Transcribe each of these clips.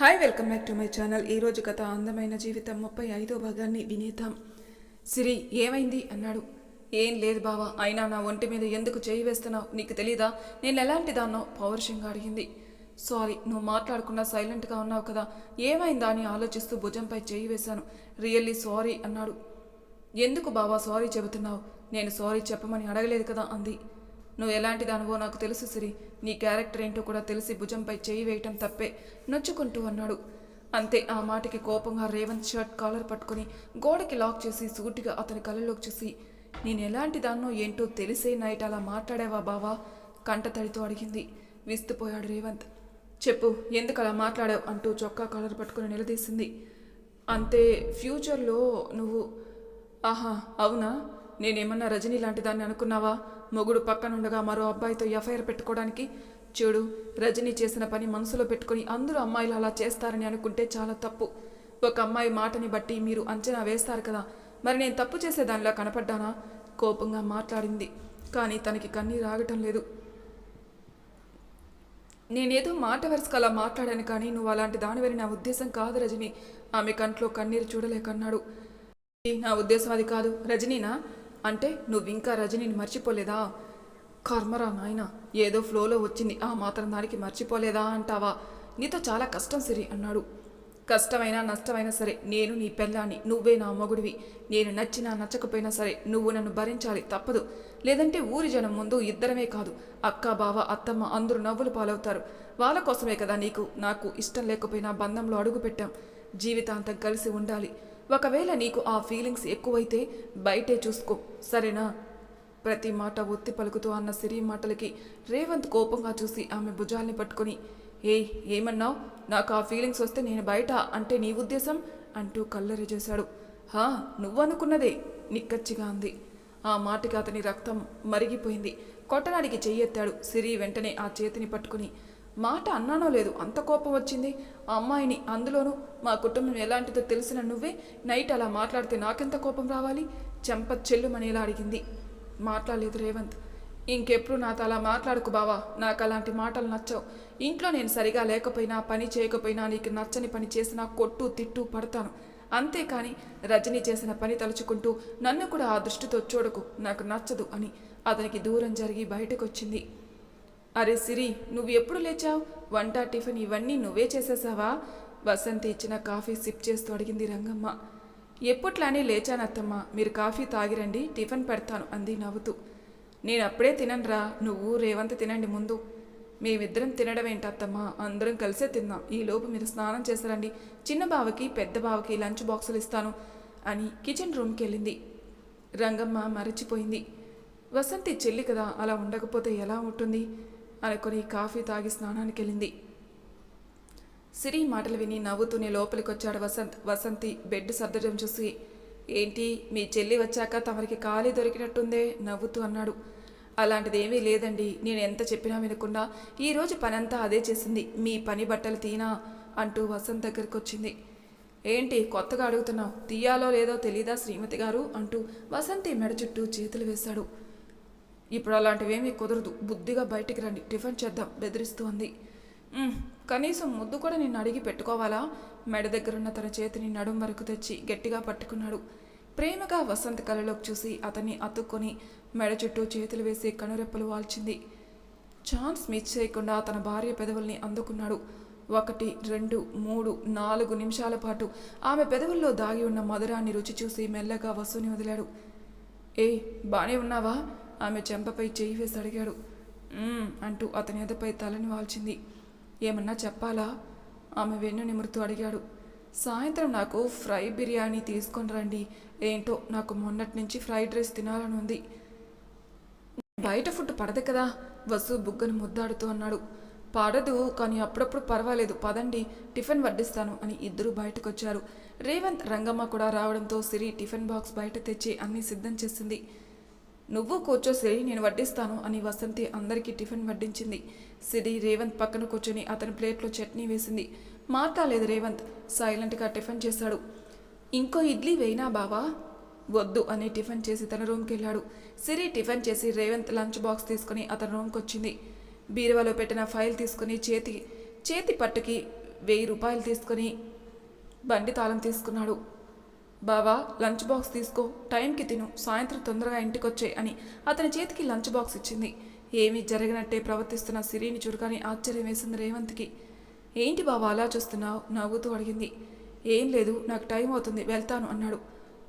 Hi welcome back to my channel ఈరోజు కథ అందమైన జీవితం. ముప్పై ఐదో భాగాన్ని వినేద్దాం. సిరి ఏమైంది? అన్నాడు. ఏం లేదు బావా అయినా నా ఒంటి మీద ఎందుకు చేయి వేస్తున్నావు? నీకు తెలీదా? నేను ఎలాంటి దాన్నో? పౌరుషంగా అడిగింది. సారీ నువ్వు మాట్లాడకుండా సైలెంట్గా ఉన్నావు కదా. ఏమైందా అని ఆలోచిస్తూ భుజంపై చేయి వేశాను. రియల్లీ సారీ అన్నాడు. ఎందుకు బావా సారీ చెబుతున్నావు? నేను సారీ చెప్పమని అడగలేదు కదా అంది. నువ్వు ఎలాంటి దానివో నాకు తెలుసు సిరి. నీ క్యారెక్టర్ ఏంటో కూడా తెలిసి భుజంపై చేయి వేయటం తప్పే నొచ్చుకుంటూ అన్నాడు. అంతే ఆ మాటకి కోపంగా రేవంత్ షర్ట్ కాలర్ పట్టుకొని గోడకి లాక్ చేసి సూటిగా అతని కళ్ళలోకి చూసి నేను ఎలాంటి దాన్నో ఏంటో తెలిసే నైట్ అలా మాట్లాడావా బావా? కంటతడితో అడిగింది. విస్తుపోయాడు రేవంత్. చెప్పు ఎందుకు అలా మాట్లాడావు? అంటూ చొక్కా కాలర్ పట్టుకొని నిలదీసింది. అంతే ఫ్యూచర్లో నువ్వు ఆహా అవునా? నేనేమన్నా రజనీ లాంటి దాన్ని అనుకున్నావా? మొగుడు పక్కనుండగా మరో అబ్బాయితో ఎఫ్ఐఆర్ పెట్టుకోవడానికి చూడు రజనీ చేసిన పని మనసులో పెట్టుకుని అందరూ అమ్మాయిలు అలా చేస్తారని అనుకుంటే చాలా తప్పు. ఒక అమ్మాయి మాటని బట్టి మీరు అంచనా వేస్తారు కదా? మరి నేను తప్పు చేసేదానిలా కనపడ్డానా? కోపంగా మాట్లాడింది. కానీ తనకి కన్నీరు ఆగటం లేదు. నేనేదో మాట వరుసకు అలా మాట్లాడాను కానీ నువ్వు అలాంటి దానివని నా ఉద్దేశం కాదు రజని. ఆమె కంట్లో కన్నీరు చూడలేకన్నాడు. నా ఉద్దేశం అది కాదు. రజనీనా? అంటే నువ్వు ఇంకా రజనీని మర్చిపోలేదా? కర్మరా నాయన ఏదో ఫ్లోలో వచ్చింది ఆ మాత్రం దానికి మర్చిపోలేదా అంటావా? నీతో చాలా కష్టం సిరి అన్నాడు. కష్టమైనా నష్టమైనా సరే నేను నీ పెళ్ళాన్ని నువ్వే నా మొగుడివి. నేను నచ్చినా నచ్చకపోయినా సరే నువ్వు నన్ను భరించాలి తప్పదు. లేదంటే ఊరి జనం ముందు ఇద్దరమే కాదు. అక్క బావ అత్తమ్మ అందరూ నవ్వులు పాలవుతారు. వాళ్ళ కోసమే కదా నీకు నాకు ఇష్టం లేకపోయినా బంధంలో అడుగు పెట్టాం జీవితాంతం కలిసి ఉండాలి. ఒకవేళ నీకు ఆ ఫీలింగ్స్ ఎక్కువైతే బయటే చూసుకో సరేనా? ప్రతి మాట ఒత్తి పలుకుతూ అన్న సిరి మాటలకి రేవంత్ కోపంగా చూసి ఆమె భుజాల్ని పట్టుకొని ఏయ్ ఏమన్నావు? నాకు ఆ ఫీలింగ్స్ వస్తే నేను బయట అంటే నీ ఉద్దేశం? అంటూ కల్లరి చేశాడు హా నువ్వనుకున్నదే నిక్కచ్చిగా అంది. ఆ మాటకి అతని రక్తం మరిగిపోయింది. కొట్టడానికి చెయ్యెత్తాడు. సిరి వెంటనే ఆ చేతిని పట్టుకుని మాట అన్నానో లేదు అంత కోపం వచ్చింది. ఆ అమ్మాయిని అందులోనూ మా కుటుంబం ఎలాంటిదో తెలిసిన నువ్వే నైట్ అలా మాట్లాడితే నాకెంత కోపం రావాలి? చెంప చెల్లుమనేలా అడిగింది. మాట్లాడలేదు రేవంత్. ఇంకెప్పుడు నాతో అలా మాట్లాడుకు బావా. నాకు అలాంటి మాటలు నచ్చవు. ఇంట్లో నేను సరిగా లేకపోయినా పని చేయకపోయినా నీకు నచ్చని పని చేసినా కొట్టు తిట్టు పడతాను. అంతేకాని రజనీ చేసిన పని తలుచుకుంటూ నన్ను కూడా ఆ దృష్టితో చూడకు నాకు నచ్చదు అని అతనికి దూరం జరిగి బయటకొచ్చింది. అరే సిరి నువ్వు ఎప్పుడు లేచావు? వంట టిఫిన్ ఇవన్నీ నువ్వే చేసేసావా? వసంతి ఇచ్చిన కాఫీ సిప్ చేస్తూ అడిగింది రంగమ్మ. ఎప్పట్లానే లేచానత్తమ్మ మీరు కాఫీ తాగిరండి టిఫిన్ పెడతాను అంది నవ్వుతూ. నేను అప్పుడే తిననురా నువ్వు రేవంత్ తినండి ముందు. మేమిద్దరం తినడం ఏంటత్తమ్మ అందరం కలిసే తిందాం ఈ లోపు మీరు స్నానం చేశారండి. చిన్న బావకి పెద్ద బావకి లంచ్ బాక్సులు ఇస్తాను అని కిచెన్ రూమ్కి వెళ్ళింది రంగమ్మ మరచిపోయింది. వసంతి చెల్లి కదా అలా ఉండకపోతే ఎలా ఉంటుంది? అనుకుని కాఫీ తాగి స్నానానికి వెళ్ళింది సిరి మాటలు విని నవ్వుతూనే లోపలికొచ్చాడు వసంత్. వసంతి బెడ్ సర్దడం చూసి ఏంటి మీ చెల్లి వచ్చాక తమరికి ఖాళీ దొరికినట్టుందే? నవ్వుతూ అన్నాడు. అలాంటిది ఏమీ లేదండి. నేను ఎంత చెప్పినా వినకుండా ఈరోజు పనంతా అదే చేసింది. మీ పని బట్టలు తీనా? అంటూ వసంత్ దగ్గరికి వచ్చింది ఏంటి కొత్తగా అడుగుతున్నావు. తీయాలో లేదో తెలీదా శ్రీమతి గారు? అంటూ వసంతి మెడ చుట్టూ చేతులు వేశాడు. ఇప్పుడు అలాంటివేమీ కుదరదు. బుద్ధిగా బయటికి రండి. టిఫిన్ చేద్దాం. బెదిరిస్తూ అంది కనీసం ముద్దు కూడా నిన్ను అడిగి పెట్టుకోవాలా? మెడ దగ్గరున్న తన చేతిని నడుం వరకు తెచ్చి గట్టిగా పట్టుకున్నాడు. ప్రేమగా వసంత కళలోకి చూసి అతన్ని అతుక్కొని మెడ చుట్టూ చేతులు వేసి కనురెప్పలు వాల్చింది. ఛాన్స్ మిస్ చేయకుండా తన భార్య పెదవుల్ని అందుకున్నాడు. ఒకటి రెండు మూడు నాలుగు నిమిషాల పాటు ఆమె పెదవుల్లో దాగి ఉన్న మధురాన్ని రుచి చూసి మెల్లగా వసుని వదిలాడు. ఏ బానే ఉన్నావా? ఆమె చెంపపై చేయి వేసి అడిగాడు. అంటూ అతని ఎదపై తలని వాల్చింది. ఏమన్నా చెప్పాలా? ఆమె వెన్ను నిమురుతూ అడిగాడు. సాయంత్రం నాకు ఫ్రై బిర్యానీ తీసుకొని రండి. ఏంటో నాకు మొన్నటి నుంచి ఫ్రైడ్ రైస్ తినాలని ఉంది. బయట ఫుడ్ పడదు కదా వసు బుగ్గను ముద్దాడుతూ అన్నాడు. పడదు కానీ అప్పుడప్పుడు పర్వాలేదు. పదండి టిఫిన్ వడ్డిస్తాను అని ఇద్దరు బయటకొచ్చారు. రేవంత్ రంగమ్మ కూడా రావడంతో సిరి టిఫిన్ బాక్స్ బయట తెచ్చి అన్నీ సిద్ధం చేసింది. నువ్వు కూర్చో సిరి నేను వడ్డిస్తాను అని వసంతి అందరికీ టిఫిన్ వడ్డించింది. సిరి రేవంత్ పక్కన కూర్చొని అతని ప్లేట్లో చట్నీ వేసింది. మాట్లాడలేదు రేవంత్ సైలెంట్గా టిఫిన్ చేశాడు. ఇంకో ఇడ్లీ వేయినా బావా? వద్దు అని టిఫిన్ చేసి తన రూమ్కి వెళ్ళాడు సిరి టిఫిన్ చేసి రేవంత్ లంచ్ బాక్స్ తీసుకుని అతని రూమ్కి వచ్చింది బీరువాలో పెట్టిన ఫైల్ తీసుకుని చేతి చేతి పట్టుకి వెయ్యి రూపాయలు తీసుకొని బండి తాళం తీసుకున్నాడు. బావా లంచ్ బాక్స్ తీసుకో. టైంకి తిను. సాయంత్రం తొందరగా ఇంటికొచ్చే అని అతని చేతికి లంచ్ బాక్స్ ఇచ్చింది. ఏమీ జరిగినట్టే ప్రవర్తిస్తున్న సిరిని చురుకాని ఆశ్చర్యం వేసింది రేవంత్కి. ఏంటి బావా అలా చూస్తున్నావు? నవ్వుతూ అడిగింది. ఏం లేదు నాకు టైం అవుతుంది వెళ్తాను అన్నాడు.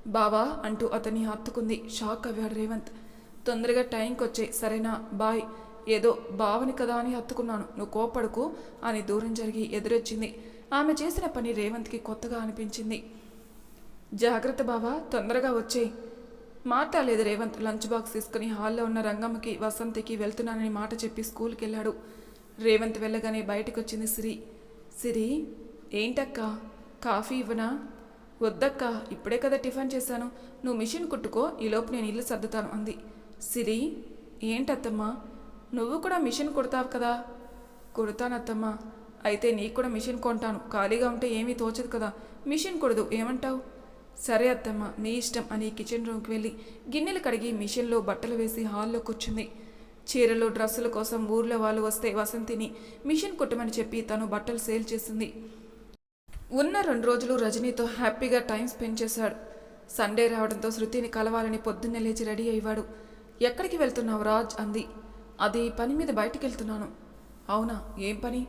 బావా అంటూ అతన్ని హత్తుకుంది. షాక్ అవ్వాడు రేవంత్. తొందరగా టైంకి వచ్చే సరేనా? బాయ్. ఏదో బావని కదా అని హత్తుకున్నాను. నువ్వు కోపడుకు అని దూరం జరిగి ఎదురొచ్చింది. ఆమె చేసిన పని రేవంత్కి కొత్తగా అనిపించింది. జాగ్రత్త బావా తొందరగా వచ్చే మాట్లాడలేదు రేవంత్ లంచ్ బాక్స్ తీసుకుని హాల్లో ఉన్న రంగమ్మకి వసంతికి వెళ్తున్నానని మాట చెప్పి స్కూల్కి వెళ్ళాడు రేవంత్ వెళ్ళగానే బయటకు వచ్చింది సిరి. సిరి ఏంటక్క? కాఫీ ఇవ్వనా? వద్దక్క ఇప్పుడే కదా టిఫిన్ చేశాను. నువ్వు మిషన్ కుట్టుకో ఈలోపు నేను ఇల్లు సర్దుతాను అంది. సిరి ఏంటత్తమ్మా? నువ్వు కూడా మిషన్ కుడతావు కదా? కుడతానత్తమ్మా. అయితే నీకు కూడా మిషన్ కొంటాను. ఖాళీగా ఉంటే ఏమీ తోచదు కదా. మిషన్ కుడదు ఏమంటావు? సరే అత్తమ్మ నీ ఇష్టం అని కిచెన్ రూమ్కి వెళ్ళి గిన్నెలు కడిగి మిషన్లో బట్టలు వేసి హాల్లో కూర్చుంది. చీరలు డ్రెస్సుల కోసం ఊర్లో వాళ్ళు వస్తే వసంతిని మిషన్ కుట్టమని చెప్పి తను బట్టలు సేల్ చేసింది. ఉన్న రెండు రోజులు రజనీతో హ్యాపీగా టైం స్పెండ్ చేశాడు. సండే రావడంతో శృతిని కలవాలని పొద్దున్నే లేచి రెడీ అయ్యాడు ఎక్కడికి వెళ్తున్నావు రాజ్? అంది. అది పని మీద బయటికి వెళ్తున్నాను. అవునా? ఏం పని?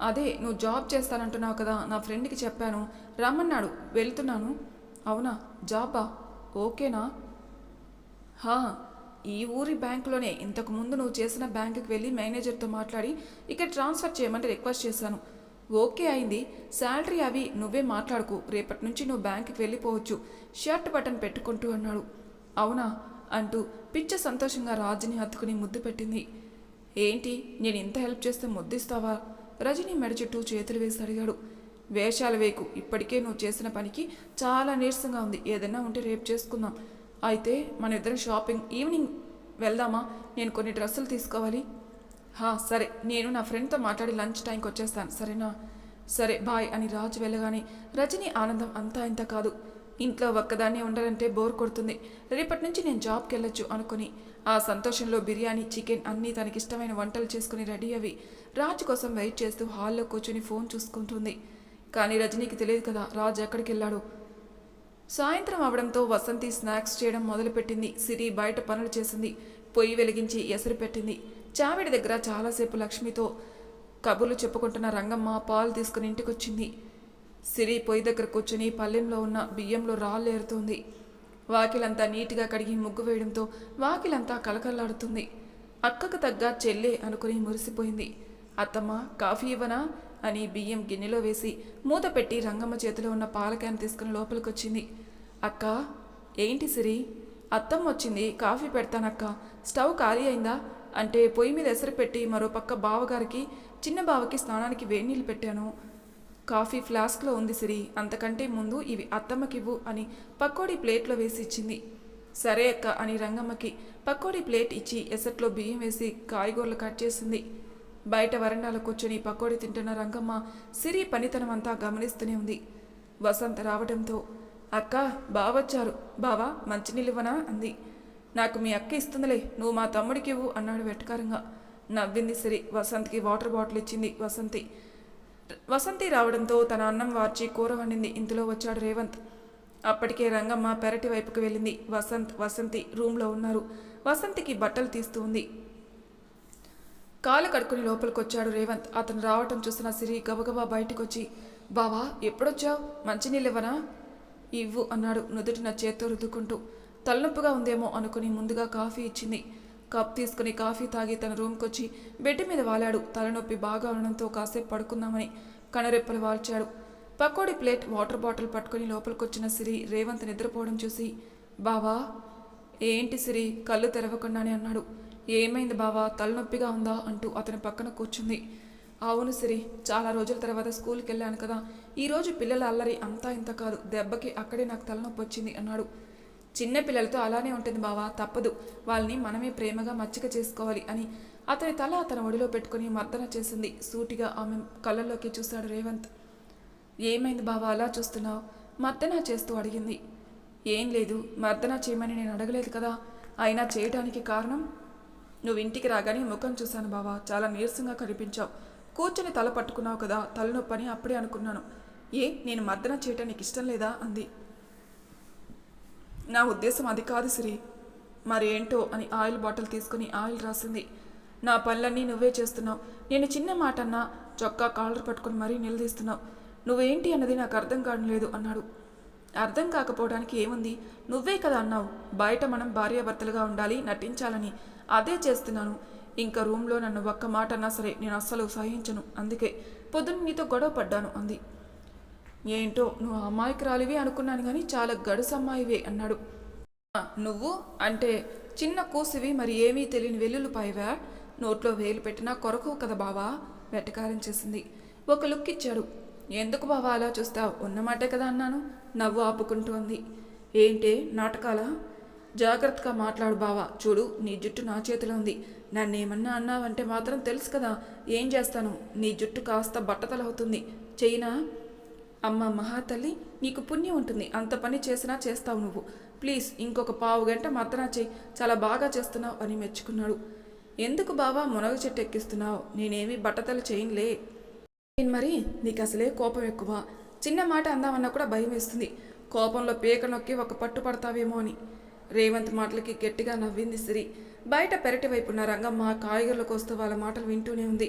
అదే నువ్వు జాబ్ చేస్తానంటున్నావు కదా నా ఫ్రెండ్కి చెప్పాను. రమ్మన్నాడు వెళ్తున్నాను. అవునా? జాబా ఓకేనా? హా ఈ ఊరి బ్యాంకులోనే. ఇంతకు ముందు నువ్వు చేసిన బ్యాంకుకి వెళ్ళి మేనేజర్తో మాట్లాడి ఇక్కడ ట్రాన్స్ఫర్ చేయమని రిక్వెస్ట్ చేశాను. ఓకే అయింది. శాలరీ అవి నువ్వే మాట్లాడుకు. రేపటి నుంచి నువ్వు బ్యాంకుకి వెళ్ళిపోవచ్చు. షర్ట్ బటన్ పెట్టుకుంటూ అన్నాడు. అవునా? అంటూ పిచ్చ సంతోషంగా రాజుని హత్తుకుని ముద్దు పెట్టింది. ఏంటి? నేను ఇంత హెల్ప్ చేస్తే ముద్దిస్తావా? రజని మెడ చుట్టూ చేతులు వేసి అడిగాడు. వేషాలు వేకు ఇప్పటికే నువ్వు చేసిన పనికి చాలా నీరసంగా ఉంది. ఏదైనా ఉంటే రేపు చేసుకుందాం. అయితే మన ఇద్దరం షాపింగ్ ఈవినింగ్ వెళ్దామా? నేను కొన్ని డ్రెస్సులు తీసుకోవాలి. హా సరే. నేను నా ఫ్రెండ్తో మాట్లాడి లంచ్ టైంకి వచ్చేస్తాను. సరేనా? సరే బాయ్ అని రాజు వెళ్ళగానే రజని ఆనందం అంతా ఇంత కాదు. ఇంట్లో ఒక్కదాన్నే ఉండాలంటే బోర్ కొడుతుంది. రేపటి నుంచి నేను జాబ్కి వెళ్ళొచ్చు అనుకుని ఆ సంతోషంలో బిర్యానీ చికెన్ అన్నీ తనకిష్టమైన వంటలు చేసుకుని రెడీ అవి రాజు కోసం వెయిట్ చేస్తూ హాల్లో కూర్చుని ఫోన్ చూసుకుంటుంది. కానీ రజనీకి తెలియదు కదా రాజు ఎక్కడికి వెళ్ళాడు సాయంత్రం అవడంతో వసంతి స్నాక్స్ చేయడం మొదలుపెట్టింది. సిరి బయట పనులు చేసింది. పొయ్యి వెలిగించి ఎసరు పెట్టింది. చావిడి దగ్గర చాలాసేపు లక్ష్మితో కబుర్లు చెప్పుకుంటున్న రంగమ్మ పాలు తీసుకుని ఇంటికొచ్చింది. సిరి పొయ్యి దగ్గర కూర్చుని పల్లెంలో ఉన్న బియ్యంలో రాళ్ళు వాకిలంతా నీటిగా కడిగి ముగ్గు వేయడంతో వాకిలంతా కలకల్లాడుతుంది అక్కకు తగ్గ చెల్లె అనుకుని మురిసిపోయింది. అత్తమ్మ కాఫీ ఇవ్వనా? అని బియ్యం గిన్నెలో వేసి మూత పెట్టి రంగమ్మ చేతిలో ఉన్న పాల క్యాన్ తీసుకుని లోపలికొచ్చింది. అక్క ఏంటి సిరి? అత్తమ్మ వచ్చింది కాఫీ పెడతానక్క. స్టవ్ ఖాళీ అయిందా? అంటే పొయ్యి మీద ఎసరు పెట్టి మరో పక్క బావగారికి చిన్న బావకి స్నానానికి వేడి నీళ్ళు పెట్టాను. కాఫీ ఫ్లాస్క్లో ఉంది సిరి అంతకంటే ముందు ఇవి అత్తమ్మకివ్వు అని పకోడీ ప్లేట్లో వేసి ఇచ్చింది. సరే అక్క అని రంగమ్మకి పకోడీ ప్లేట్ ఇచ్చి ఎసట్లో బియ్యం వేసి కాయగూరలు కట్ చేసింది. బయట వరండాలో కూర్చొని పకోడీ తింటున్న రంగమ్మ సిరి పనితనం అంతా గమనిస్తూనే ఉంది. వసంత రావడంతో అక్క బావచ్చారు. బావా మంచినీళ్ళివ్వనా? అంది. నాకు మీ అక్క ఇస్తుందిలే. నువ్వు మా తమ్ముడికి ఇవ్వు అన్నాడు వెటకారంగా. నవ్వింది సిరి. వసంత్కి వాటర్ బాటిల్ ఇచ్చింది వసంతి. వసంతి రావడంతో తన అన్నం వార్చి కూర వండింది. ఇంతలో వచ్చాడు రేవంత్. అప్పటికే రంగమ్మ పెరటి వైపుకు వెళ్ళింది. వసంత్ వసంతి రూమ్లో ఉన్నారు. వసంతికి బట్టలు తీస్తూ ఉంది. కాలు కడుక్కుని లోపలికొచ్చాడు రేవంత్. అతను రావటం చూసిన సిరి గబగబా బయటికొచ్చి బావా ఎప్పుడొచ్చావు? మంచినీళ్ళివ్వనా? ఇవ్వు అన్నాడు నుదుటిన చేత్తో రుద్దుకుంటూ. తలనొప్పిగా ఉందేమో అనుకుని ముందుగా కాఫీ ఇచ్చింది. కప్ తీసుకుని కాఫీ తాగి తన రూమ్కొచ్చి బెడ్ మీద వాలాడు తలనొప్పి బాగా ఉండడంతో కాసేపు పడుకుందామని కనరెప్పలు వాల్చాడు. పకోడీ ప్లేట్ వాటర్ బాటిల్ పట్టుకుని లోపలికొచ్చిన సిరి రేవంత్ నిద్రపోవడం చూసి బావా ఏంటి సిరి కళ్ళు తెరవకుండానే అన్నాడు. ఏమైంది బావా? తలనొప్పిగా ఉందా? అంటూ అతని పక్కన కూర్చుంది. అవును సిరి చాలా రోజుల తర్వాత స్కూల్కి వెళ్ళాను కదా ఈరోజు పిల్లల అల్లరి అంతా ఇంత కాదు. దెబ్బకి అక్కడే నాకు తలనొప్పి వచ్చింది అన్నాడు. చిన్న పిల్లలతో అలానే ఉంటుంది బావా తప్పదు. వాళ్ళని మనమే ప్రేమగా మచ్చిక చేసుకోవాలి అని అతని తల అతని ఒడిలో పెట్టుకుని మర్దన చేసింది. సూటిగా ఆమె కళ్ళల్లోకి చూశాడు రేవంత్. ఏమైంది బావా అలా చూస్తున్నావు? మర్దన చేస్తూ అడిగింది. ఏం లేదు మర్దన చేయమని నేను అడగలేదు కదా. అయినా చేయడానికి కారణం? నువ్వు ఇంటికి రాగానే ముఖం చూశాను బావా. చాలా నీరసంగా కనిపించావు. కూర్చొని తల పట్టుకున్నావు కదా తలనొప్పని అప్పుడే అనుకున్నాను. ఏ నేను మర్దన చేయటం నీకు ఇష్టం లేదా? అంది. నా ఉద్దేశం అది కాదు సిరి. మరి ఏంటో అని ఆయిల్ బాటిల్ తీసుకుని ఆయిల్ రాసింది. నా పనులన్నీ నువ్వే చేస్తున్నావు. నేను చిన్న మాట అన్నా చొక్కా కాలర్ పట్టుకుని మరీ నిలదీస్తున్నావు. నువ్వేంటి అన్నది నాకు అర్థం కావడం లేదు అన్నాడు. అర్థం కాకపోవడానికి ఏముంది? నువ్వే కదా అన్నావు. బయట మనం భార్యాభర్తలుగా ఉండాలి నటించాలని. అదే చేస్తున్నాను. ఇంకా రూమ్లో నన్ను ఒక్క మాట అన్నా సరే నేను అస్సలు సహించను. అందుకే పొద్దున్న నీతో గొడవ పడ్డాను అంది. ఏంటో నువ్వు అమాయకురాలివి అనుకున్నాను కానీ చాలా గడుసు అమ్మాయివే అన్నాడు నువ్వు? అంటే చిన్న కూసివి మరి ఏమీ తెలియని వెల్లుల్లిపాయవా? నోట్లో వేలు పెట్టినా కొరకు కదా బావా? వెటకారం చేసింది. ఒక లుక్ ఇచ్చాడు. ఎందుకు బావా అలా చూస్తావు? ఉన్నమాటే కదా అన్నాను. నవ్వు ఆపుకుంటూ ఉంది ఏంటే నాటకాలా? జాగ్రత్తగా మాట్లాడు బావా. చూడు నీ జుట్టు నా చేతిలో ఉంది. నన్నేమన్నా అన్నావంటే మాత్రం తెలుసు కదా ఏం చేస్తాను? నీ జుట్టు కాస్త బట్టతలవుతుంది. చెయ్యినా? అమ్మ మహాతల్లి నీకు పుణ్యం ఉంటుంది. అంత పని చేసినా చేస్తావు నువ్వు. ప్లీజ్ ఇంకొక పావు గంట మద్దనా చెయ్యి. చాలా బాగా చేస్తున్నావు అని మెచ్చుకున్నాడు. ఎందుకు బావా మునగ చెట్టు ఎక్కిస్తున్నావు? నేనేమి బట్టతలు చేయనులే నేను మరి? నీకు అసలే కోపం ఎక్కువ. చిన్న మాట అందామన్నా కూడా భయం వేస్తుంది. కోపంలో పీక నొక్కి ఒక పట్టు పడతావేమో అని. రేవంత్ మాటలకి గట్టిగా నవ్వింది సిరి. బయట పెరటి వైపున్న రంగమ్మ కాయగూరలకు వస్తూ వాళ్ళ మాటలు వింటూనే ఉంది.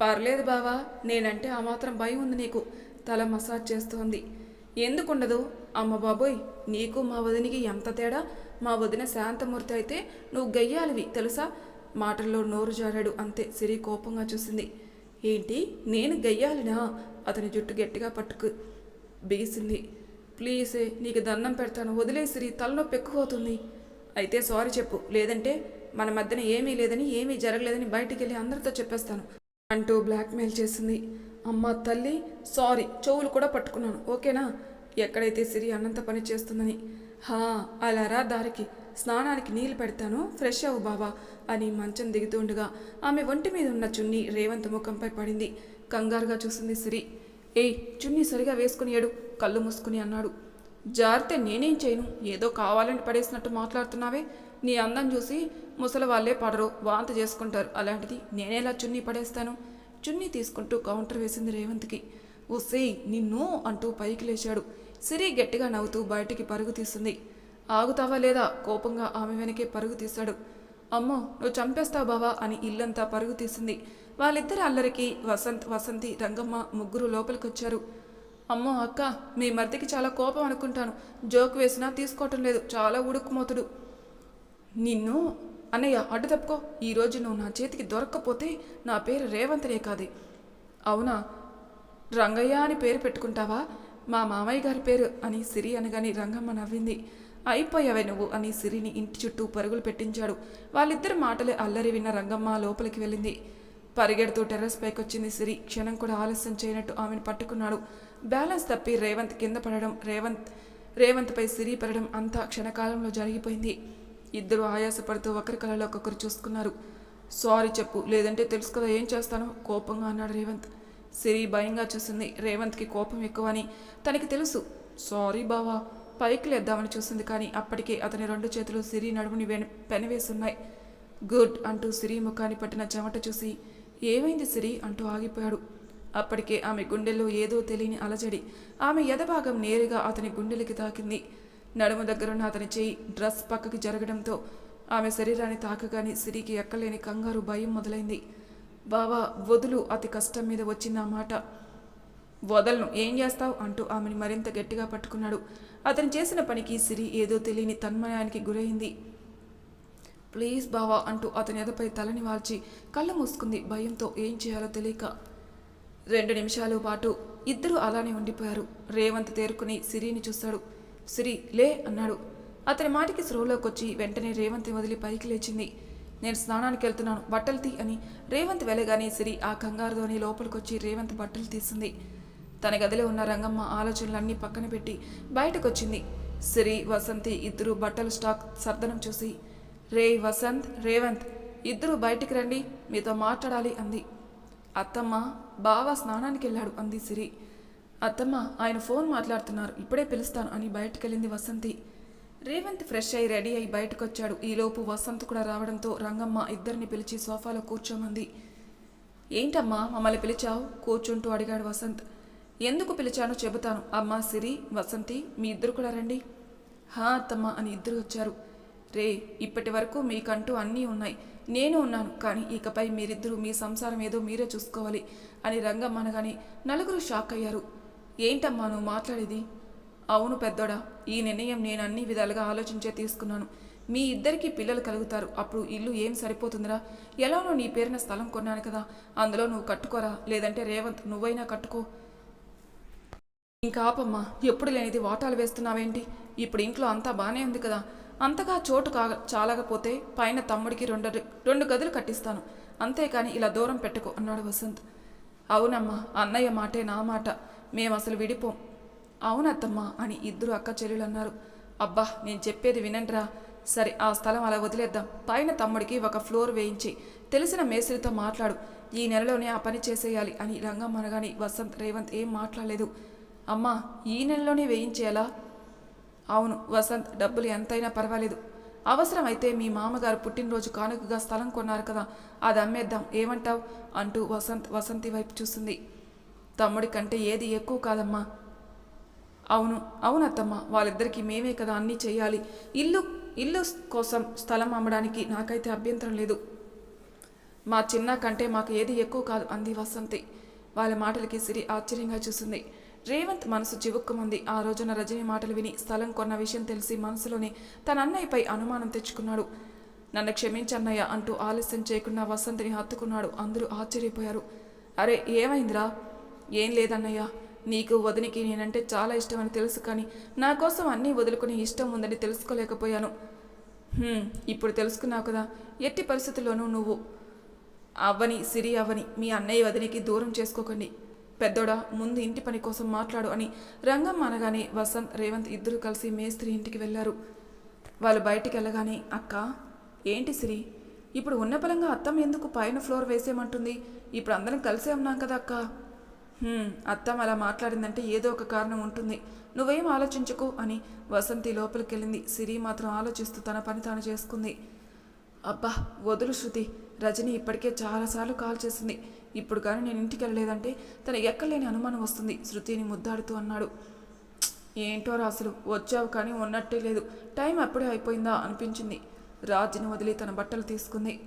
పర్లేదు బావా నేనంటే ఆ మాత్రం భయం ఉంది నీకు. తల మసాజ్ చేస్తోంది. ఎందుకుండదు? అమ్మ బాబోయ్ నీకు మా వదినికి ఎంత తేడా? మా వదిన శాంతమూర్తి అయితే నువ్వు గయ్యాలివి తెలుసా? మాటల్లో నోరు జారాడు అంతే సిరి కోపంగా చూసింది. ఏంటి? నేను గయ్యాలినా? అతని జుట్టు గట్టిగా పట్టుకు బిగిసింది ప్లీజే నీకు దండం పెడతాను. వదిలేసిరి తలనొప్పి ఎక్కువ అవుతుంది అయితే సారీ చెప్పు. లేదంటే మన మధ్యన ఏమీ లేదని ఏమీ జరగలేదని బయటికి వెళ్ళి అందరితో చెప్పేస్తాను అంటూ బ్లాక్మెయిల్ చేసింది. అమ్మ తల్లి సారీ చెవులు కూడా పట్టుకున్నాను. ఓకేనా? ఎక్కడైతే సిరి అన్నంత పని చేస్తుందని. హా అలా రా దారికి. స్నానానికి నీళ్ళు పెడతాను. ఫ్రెష్ అవు బావా అని మంచం దిగుతుండగా ఆమె ఒంటి మీద ఉన్న చున్నీ రేవంత్ ముఖంపై పడింది. కంగారుగా చూసింది సిరి. ఏయ్ చున్నీ సరిగా వేసుకుని ఏడు కళ్ళు మూసుకుని అన్నాడు. జారితే నేనేం చేయను? ఏదో కావాలని పడేసినట్టు మాట్లాడుతున్నావే? నీ అందం చూసి ముసలి వాళ్ళే పడరు వాంత చేసుకుంటారు. అలాంటిది నేనేలా చున్నీ పడేస్తాను? చున్నీ తీసుకుంటూ కౌంటర్ వేసింది రేవంత్కి. ఒసేయ్ నిన్ను అంటూ పైకి లేచాడు. సిరి గట్టిగా నవ్వుతూ బయటికి పరుగు తీస్తుంది ఆగుతావా లేదా? కోపంగా ఆమె వెనకే పరుగు తీశాడు. అమ్మో నువ్వు చంపేస్తావు బావా అని ఇల్లంతా పరుగు తీసింది. వాళ్ళిద్దరి అల్లరికి వసంత్ వసంతి రంగమ్మ ముగ్గురు లోపలికొచ్చారు. అమ్మో అక్క మీ మర్దికి చాలా కోపం అనుకుంటాను. జోక్ వేసినా తీసుకోవటం లేదు చాలా ఉడుకుమోతుడు. నిన్ను? అన్నయ్య అడ్డు తప్పుకో. ఈరోజు నువ్వు నా చేతికి దొరక్కపోతే నా పేరు రేవంతనే కాదే. అవునా? రంగయ్య అని పేరు పెట్టుకుంటావా? మా మామయ్య గారి పేరు అని సిరి అనగాని రంగమ్మ నవ్వింది. అయిపోయావే నువ్వు అని సిరిని ఇంటి చుట్టూ పరుగులు పెట్టించాడు. వాళ్ళిద్దరు మాటలే అల్లరి విన్న రంగమ్మ లోపలికి వెళ్ళింది. పరిగెడుతూ టెర్రస్ పైకి వచ్చింది సిరి. క్షణం కూడా ఆలస్యం చేయనట్టు ఆమెను పట్టుకున్నాడు. బ్యాలెన్స్ తప్పి రేవంత్ కింద పడడం రేవంత్ రేవంత్పై సిరి పడడం అంతా క్షణకాలంలో జరిగిపోయింది. ఇద్దరు ఆయాసపడుతూ ఒకరి కళలో ఒక్కొక్కరు చూసుకున్నారు. సారీ చెప్పు లేదంటే తెలుసు కదా ఏం చేస్తానో కోపంగా అన్నాడు రేవంత్. సిరి భయంగా చూసింది. రేవంత్కి కోపం ఎక్కువ అని తనకి తెలుసు. సారీ బావా పైకి లేద్దామని చూసింది కానీ అప్పటికే అతని రెండు చేతులు సిరి నడుముని వెన పెనవేసున్నాయి. గుడ్ అంటూ సిరి ముఖాన్ని పట్టిన చెమట చూసి ఏమైంది సిరి అంటూ ఆగిపోయాడు. అప్పటికే ఆమె గుండెల్లో ఏదో తెలియని అలజడి. ఆమె ఎదభాగం నేరుగా అతని గుండెలకి తాకింది. నడుము దగ్గరున్న అతని చేయి డ్రెస్ పక్కకి జరగడంతో ఆమె శరీరాన్ని తాకగానే సిరికి ఎక్కలేని కంగారు భయం మొదలైంది. బావా వదులు అతి కష్టం మీద వచ్చింది ఆ మాట. వదలను. ఏం చేస్తావు? అంటూ ఆమెను మరింత గట్టిగా పట్టుకున్నాడు. అతను చేసిన పనికి సిరి ఏదో తెలియని తన్మయానికి గురైంది. ప్లీజ్ బావా అంటూ అతని ఎదపై తలని వాల్చి కళ్ళు మూసుకుంది. భయంతో ఏం చేయాలో తెలియక రెండు నిమిషాల పాటు ఇద్దరూ అలానే ఉండిపోయారు. రేవంత్ తేరుకుని సిరిని చూశాడు సిరి లే అన్నాడు. అతని మాటికి స్రోలోకి వచ్చి వెంటనే రేవంత్ వదిలి పైకి లేచింది. నేను స్నానానికి వెళ్తున్నాను. బట్టలు తీ అని రేవంత్ వెళ్ళగానే సిరి ఆ కంగారుతోని లోపలికొచ్చి రేవంత్ బట్టలు తీసింది. తన గదిలో ఉన్న రంగమ్మ ఆలోచనలన్నీ పక్కన పెట్టి బయటకొచ్చింది. సిరి వసంతి ఇద్దరు బట్టల స్టాక్ సర్దనం చూసి రే వసంత్ రేవంత్ ఇద్దరు బయటికి రండి మీతో మాట్లాడాలి అంది. అత్తమ్మ బావ స్నానానికి వెళ్ళాడు అంది సిరి. అత్తమ్మ ఆయన ఫోన్ మాట్లాడుతున్నారు ఇప్పుడే పిలుస్తాను అని బయటకెళ్ళింది వసంతి. రేవంత్ ఫ్రెష్ అయి రెడీ అయి బయటకొచ్చాడు. ఈలోపు వసంత్ కూడా రావడంతో రంగమ్మ ఇద్దరిని పిలిచి సోఫాలో కూర్చోమంది. ఏంటమ్మా మమ్మల్ని పిలిచావు? కూర్చుంటూ అడిగాడు వసంత్. ఎందుకు పిలిచానో చెబుతాను. అమ్మా సిరి వసంతి మీ ఇద్దరు కూడా రండి. హా అత్తమ్మ అని ఇద్దరు వచ్చారు. రే ఇప్పటి వరకు మీకంటూ అన్నీ ఉన్నాయి. నేను ఉన్నాను కానీ ఇకపై మీరిద్దరూ మీ సంసారం ఏదో మీరే చూసుకోవాలి అని రంగమ్మ అనగానే నలుగురు షాక్ అయ్యారు. ఏంటమ్మా నువ్వు మాట్లాడేది? అవును పెద్దోడా ఈ నిర్ణయం నేను అన్ని విధాలుగా ఆలోచించే తీసుకున్నాను. మీ ఇద్దరికి పిల్లలు కలుగుతారు. అప్పుడు ఇల్లు ఏం సరిపోతుందిరా? ఎలానో నీ పేరున స్థలం కొన్నాను కదా. అందులో నువ్వు కట్టుకోరా? లేదంటే రేవంత్ నువ్వైనా కట్టుకో. ఇంకా ఆపమ్మా ఎప్పుడు లేనిది వాటాలు వేస్తున్నావేంటి? ఇప్పుడు ఇంట్లో అంతా బాగానే ఉంది కదా. అంతగా చోటు కా చాలకపోతే పైన తమ్ముడికి రెండు రెండు గదులు కట్టిస్తాను. అంతేకాని ఇలా దూరం పెట్టుకో అన్నాడు వసంత్. అవునమ్మా అన్నయ్య మాటే నా మాట. మేము అసలు విడిపోం. అవునత్తమ్మా అని ఇద్దరు అక్క చెల్లెలు అన్నారు అబ్బా నేను చెప్పేది వినండిరా. సరే ఆ స్థలం అలా వదిలేద్దాం. పైన తమ్ముడికి ఒక ఫ్లోర్ వేయించి తెలిసిన మేస్త్రితో మాట్లాడు. ఈ నెలలోనే ఆ పని చేసేయాలి అని రంగం అనగాని వసంత్ రేవంత్ ఏం మాట్లాడలేదు. అమ్మా ఈ నెలలోనే వేయించేయాలా అవును వసంత్ డబ్బులు ఎంతైనా పర్వాలేదు. అవసరమైతే మీ మామగారు పుట్టినరోజు కానుకగా స్థలం కొన్నారు కదా అది అమ్మేద్దాం. ఏమంటావ్? అంటూ వసంత్ వసంతి వైపు చూస్తుంది తమ్ముడి కంటే ఏది ఎక్కువ కాదమ్మా. అవును అవునత్తమ్మ వాళ్ళిద్దరికీ మేమే కదా అన్నీ చేయాలి ఇల్లు ఇల్లు కోసం స్థలం అమ్మడానికి నాకైతే అభ్యంతరం లేదు. మా చిన్న కంటే మాకు ఏది ఎక్కువ కాదు అంది వసంతి. వాళ్ళ మాటలకి సిరి ఆశ్చర్యంగా చూసింది. రేవంత్ మనసు చివుక్కుమంది. ఆ రోజున రజని మాటలు విని స్థలం కొన్న విషయం తెలిసి మనసులోనే తన అన్నయ్యపై అనుమానం తెచ్చుకున్నాడు. నన్ను క్షమించన్నయ్య అంటూ ఆలస్యం చేయకుండా వసంతిని హత్తుకున్నాడు. అందరూ ఆశ్చర్యపోయారు. అరే ఏమైందిరా? ఏం లేదన్నయ్య. నీకు వదినికి నేనంటే చాలా ఇష్టమని తెలుసు కానీ నా కోసం అన్నీ వదులుకునే ఇష్టం ఉందని తెలుసుకోలేకపోయాను. ఇప్పుడు తెలుసుకున్నావు కదా. ఎట్టి పరిస్థితుల్లోనూ నువ్వు అవ్వని సిరి అవ్వని మీ అన్నయ్య వదినికి దూరం చేసుకోకండి. పెద్దోడా ముందు ఇంటి పని కోసం మాట్లాడు అని రంగం అనగానే వసంత్ రేవంత్ ఇద్దరు కలిసి మేస్త్రి ఇంటికి వెళ్ళారు. వాళ్ళు బయటికి వెళ్ళగానే అక్క ఏంటి సిరి? ఇప్పుడు ఉన్న బలంగా అత్తం ఎందుకు పైన ఫ్లోర్ వేసేయమంటుంది? ఇప్పుడు అందరం కలిసే ఉన్నాం కదా అక్క. అత్తం అలా మాట్లాడిందంటే ఏదో ఒక కారణం ఉంటుంది. నువ్వేం ఆలోచించకు అని వసంతి లోపలికి వెళ్ళింది సిరి మాత్రం ఆలోచిస్తూ తన పని తాను చేసుకుంది. అబ్బా వదులు శృతి. రజని ఇప్పటికే చాలాసార్లు కాల్ చేసింది. ఇప్పుడు కానీ నేను ఇంటికి వెళ్ళలేదంటే తన ఎక్కలేని అనుమానం వస్తుంది. శృతిని ముద్దాడుతూ అన్నాడు. ఏంటో రాసులు వచ్చావు కానీ ఉన్నట్టే లేదు. టైం అప్పుడే అయిపోయిందా అనిపించింది. రాజుని వదిలి తన బట్టలు తీసుకుంది.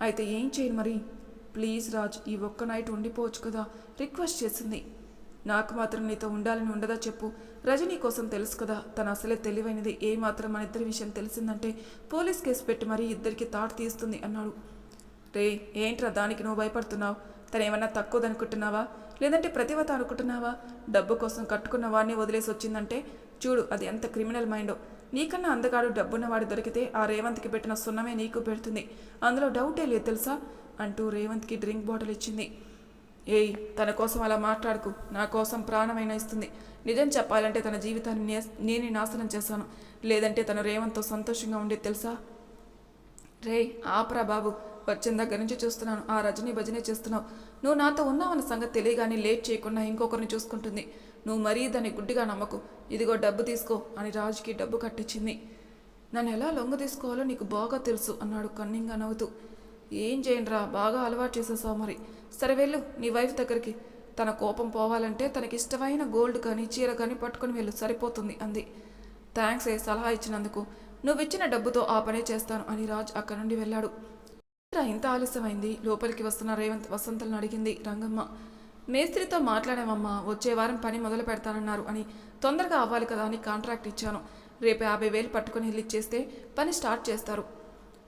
అయితే ఏం చేయను మరి? ప్లీజ్ రాజ్ ఈ ఒక్క నైట్ ఉండిపోవచ్చు కదా రిక్వెస్ట్ చేసింది. నాకు మాత్రం నీతో ఉండాలని ఉండదా చెప్పు. రజనీ కోసం తెలుసు కదా తను అసలే తెలివైనది. ఏ మాత్రం మన ఇద్దరి విషయం తెలిసిందంటే పోలీస్ కేసు పెట్టి మరీ ఇద్దరికి తాడు తీస్తుంది అన్నాడు. రే ఏంట్రా దానికి నువ్వు భయపడుతున్నావు? తను ఏమన్నా తక్కువదనుకుంటున్నావా? లేదంటే ప్రతివత అనుకుంటున్నావా? డబ్బు కోసం కట్టుకున్న వాడిని వదిలేసి వచ్చిందంటే చూడు అది ఎంత క్రిమినల్ మైండో. నీకన్నా అందగాడు డబ్బున్నవాడు దొరికితే ఆ రేవంత్కి పెట్టిన సున్నమే నీకు పెడుతుంది. అందులో డౌటే లేదు తెలుసా? అంటూ రేవంత్కి డ్రింక్ బాటిల్ ఇచ్చింది. ఏయ్ తన కోసం అలా మాట్లాడుకు. నా కోసం ప్రాణమైన ఇస్తుంది. నిజం చెప్పాలంటే తన జీవితాన్ని నే- నేనే నాశనం చేశాను. లేదంటే తను రేవంత్తో సంతోషంగా ఉండేది తెలుసా? రే ఆపరా బాబు. వచ్చిన దగ్గర నుంచి చూస్తున్నాను. ఆ రజనీ భజనే చేస్తున్నావు. నువ్వు నాతో ఉన్నావన్న సంగతి తెలియగానే లేట్ చేయకుండా ఇంకొకరిని చూసుకుంటుంది. నువ్వు మరీ దాన్ని గుడ్డిగా నమ్మకు. ఇదిగో డబ్బు తీసుకో అని రాజుకి డబ్బు కట్టించింది. నన్ను ఎలా లొంగ తీసుకోవాలో నీకు బాగా తెలుసు అన్నాడు కన్నింగా నవ్వుతూ. ఏం చేయండిరా బాగా అలవాటు చేసేసావు మరి. సరే వెళ్ళు నీ వైఫ్ దగ్గరికి. తన కోపం పోవాలంటే తనకి ఇష్టమైన గోల్డ్ కానీ చీర కానీ పట్టుకొని వెళ్ళు సరిపోతుంది అంది. థ్యాంక్స్ ఏ సలహా ఇచ్చినందుకు. నువ్వు ఇచ్చిన డబ్బుతో ఆ పనే చేస్తాను అని రాజ్ అక్కడి నుండి వెళ్ళాడు. ఇంత ఆలస్యమైంది? లోపలికి వస్తున్న రేవంత్ వసంతలను అడిగింది. రంగమ్మ మేస్త్రితో మాట్లాడామమ్మా వచ్చే వారం పని మొదలు పెడతానన్నారు అని తొందరగా అవ్వాలి కదా అని కాంట్రాక్ట్ ఇచ్చాను. రేపు యాభై వేలు పట్టుకొని వెళ్ళి ఇచ్చేస్తే పని స్టార్ట్ చేస్తారు.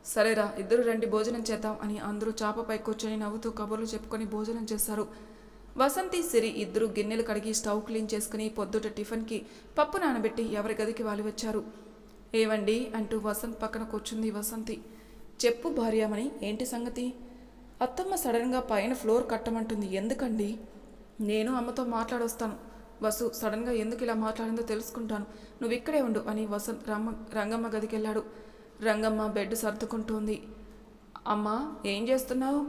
సరేరా ఇద్దరు రండి భోజనం చేద్దాం అని అందరూ చాపపై కూర్చొని నవ్వుతూ కబుర్లు చెప్పుకొని భోజనం చేశారు. వసంతి సిరి ఇద్దరు గిన్నెలు కడిగి స్టవ్ క్లీన్ చేసుకుని పొద్దుట టిఫిన్కి పప్పు నానబెట్టి ఎవరి గదికి వాళ్ళు వచ్చారు. ఏవండి అంటూ వసంత్ పక్కన కూర్చుంది వసంతి. చెప్పు భార్యామణి ఏంటి సంగతి? అత్తమ్మ సడన్గా పైన ఫ్లోర్ కట్టమంటుంది. ఎందుకండి? నేను అమ్మతో మాట్లాడొస్తాను. వసు సడన్గా ఎందుకు ఇలా మాట్లాడిందో తెలుసుకుంటాను. నువ్వు ఇక్కడే ఉండు అని వసంత్ రమ్మ రంగమ్మ గదికి వెళ్ళాడు రంగమ్మ బెడ్ సర్దుకుంటోంది. అమ్మా ఏం చేస్తున్నావు?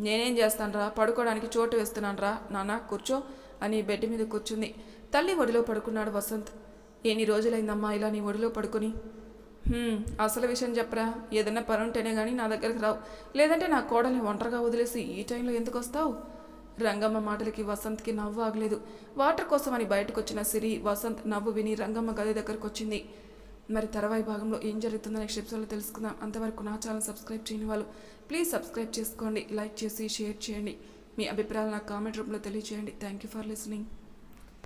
నేనేం చేస్తానురా? పడుకోవడానికి చోటు వేస్తున్నానురా? నాన్న కూర్చో అని బెడ్ మీద కూర్చుంది. తల్లి ఒడిలో పడుకున్నాడు వసంత్. ఎన్ని రోజులైందమ్మా ఇలా నీ ఒడిలో పడుకుని? అసలు విషయం చెప్పరా? ఏదైనా పని ఉంటేనే కానీ నా దగ్గరికి రావు. లేదంటే నా కోడల్ని ఒంటరిగా వదిలేసి ఈ టైంలో ఎందుకు వస్తావు? రంగమ్మ మాటలకి వసంత్కి నవ్వు ఆగలేదు. వాటర్ కోసం అని బయటకు వచ్చిన సిరి వసంత్ నవ్వు విని రంగమ్మ గది దగ్గరకు వచ్చింది మరి తర్వాయి భాగంలో ఏం జరుగుతుందో నెక్స్ట్ ఎపిసోడ్లో తెలుసుకుందాం. అంతవరకు నా ఛానల్ సబ్స్క్రైబ్ చేయని వాళ్ళు ప్లీజ్ సబ్స్క్రైబ్ చేసుకోండి లైక్ చేసి షేర్ చేయండి. మీ అభిప్రాయాలు నాకు కామెంట్ రూపంలో తెలియజేయండి థ్యాంక్ యూ ఫర్ లిసనింగ్.